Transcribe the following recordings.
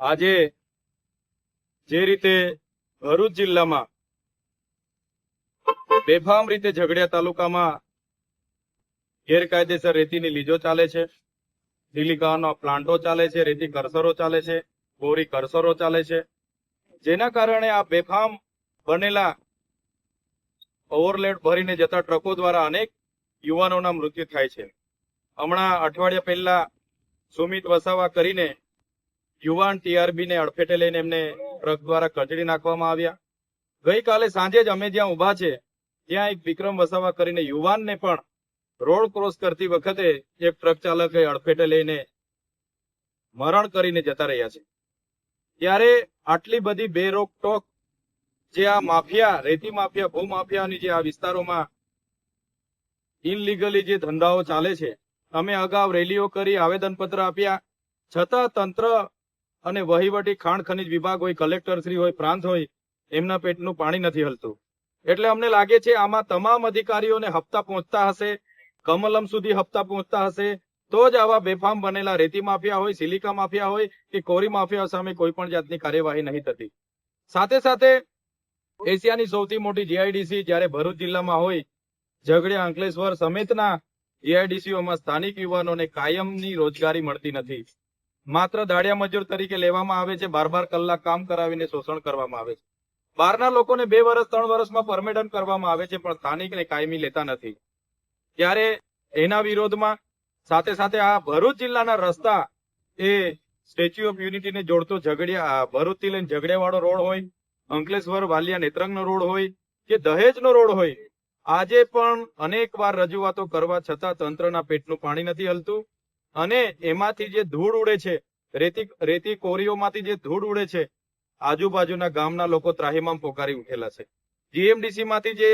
આજે જે રીતે ભરૂચ જિલ્લામાં બેફામ રીતે ઝઘડિયા તાલુકામાં ગેરકાયદેસર રેતીની લીજો ચાલે છે. સિલિકાનો પ્લાન્ટો ચાલે છે, રેતી કરસરો ચાલે છે ગોરી કરસરો ચાલે છે. જેના કારણે આ બેફામ બનેલા ઓવરલેડ ભરીને જતા ટ્રકો દ્વારા અનેક યુવાનોના મૃત્યુ થાય છે. હમણાં અઠવાડિયા પહેલા સુમિત વસાવા કરીને યુવાન ટીઆરબી ને અડફેટે લઈને એમને ટ્રક દ્વારા કચડી નાખવામાં આવ્યા. ગઈકાલે સાંજે જ અમે જ્યાં ઊભા છે, ત્યાં એક વિક્રમ વસાવા કરીને યુવાનને પણ રોડ ક્રોસ કરતી વખતે એક ટ્રક ચાલકે અડફેટે લઈને મરણ કરીને જતા રહ્યા છે. ત્યારે આટલી બધી બેરોકટોક જે આ માફિયા, રેતી માફિયા, ભૂ માફિયાની જે આ વિસ્તારોમાં ઇનલીગલી જે ધંધાઓ ચાલે છે, અમે અગાઉ રેલીઓ કરી, આવેદનપત્ર આપ્યા. છતાં તંત્ર અને વહીવટી ખાણ ખનિજ વિભાગ હોય કલેક્ટર શ્રી હોય, પ્રાંત હોય, એમના પેટનું પાણી નથી હલતું. એટલે અમને લાગે છે આમાં તમામ અધિકારીઓને હપ્તા પહોંચતા હશે, કમલમ સુધી હપ્તા પહોંચતા હશે, તો જ આવા બેફામ બનેલા રેતી માફિયા હોય, સિલિકા માફિયા હોય કે કોરી માફિયા સામે કોઈ પણ જાતની કાર્યવાહી નહીં થતી. સાથે સાથે એશિયાની સૌથી મોટી જીઆઈડીસી જ્યારે ભરૂચ જિલ્લામાં હોય, ઝઘડિયા, અંકલેશ્વર સમેતના જીઆઈડીસીઓમાં સ્થાનિક યુવાનોને કાયમની રોજગારી મળતી નથી. માત્ર દાડિયા મજૂર તરીકે લેવામાં આવે છે બાર બાર કલાક કામ કરાવીને શોષણ કરવામાં આવે છે. બહારના લોકોને બે વર્ષ ત્રણ વર્ષમાં પરમેડન કરવામાં આવે છે, પણ સ્થાનિકને કાયમી લેતા નથી. ત્યારે એના વિરોધમાં સાથે સાથે આ ભરૂચ જિલ્લાના રસ્તા એ સ્ટેચ્યુ ઓફ યુનિટીને જોડતો ઝઘડિયા ભરૂચથી લઈને ઝઘડિયાવાળો રોડ હોય, અંકલેશ્વર, વાલિયા નેત્રંગનો રોડ હોય કે દહેજનો રોડ હોય, આજે પણ અનેક વાર રજૂઆતો કરવા છતાં તંત્રના પેટનું પાણી નથી હલતું. અને એમાંથી જે ધૂળ ઉડે છે, રેતી રેતી કોરીઓમાંથી જે ધૂળ ઉડે છે, આજુબાજુના ગામના લોકો ત્રાહીમામ પોકારી ઉઠેલા છે. જીએમડીસી માંથી જે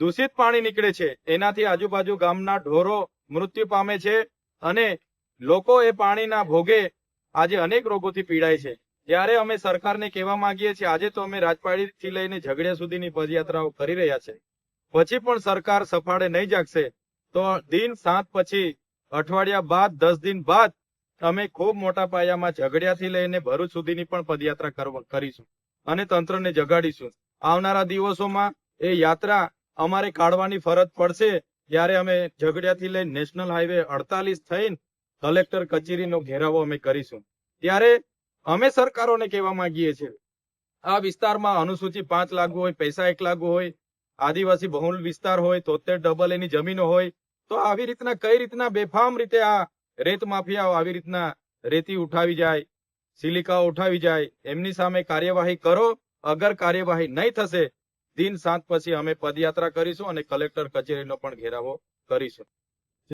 દૂષિત પાણી નીકળે છે, એનાથી આજુબાજુ ગામના ઢોરો મૃત્યુ પામે છે અને લોકો એ પાણીના ભોગે આજે અનેક રોગોથી પીડાય છે. ત્યારે અમે સરકારને કહેવા માંગીએ છીએ, આજે તો અમે રાજપાડીથી લઈને ઝઘડિયા સુધીની પદયાત્રાઓ કરી રહ્યા છે. પછી પણ સરકાર સફાળે નહીં જાગશે, તો દિન સાત પછી અઠવાડિયા બાદ, દસ દિન બાદ અમે ખૂબ મોટા પાયામાં ઝઘડિયાથી લઈને ભરૂચ સુધીની પણ પદયાત્રા કરવ- કરીશું અને તંત્રને જગાડીશું. આવનારા દિવસોમાં એ યાત્રા અમારે કાઢવાની ફરજ પડશે ત્યારે અમે ઝઘડિયાથી લઈને નેશનલ હાઈવે અડતાલીસ થઈને કલેક્ટર કચેરીનો ઘેરાવો અમે કરીશું. ત્યારે અમે સરકારોને કહેવા માંગીએ છીએ, આ વિસ્તારમાં અનુસૂચિ પાંચ લાગુ હોય, પૈસા એક લાગુ હોય, આદિવાસી બહુલ વિસ્તાર હોય, તોતેર ડબલ એની જમીનો હોય તો આવી રીતના કઈ રીતના બેફામ રીતે આ રેત માફિયાઓ આવી રીતના રેતી ઉઠાવી જાય સિલિકા ઉઠાવી જાય, એમની સામે કાર્યવાહી કરો, અગર કાર્યવાહી નહીં થશે, દિન સાત પછી અમે પદયાત્રા કરીશું અને કલેક્ટર કચેરીનો પણ ઘેરાવો કરીશું.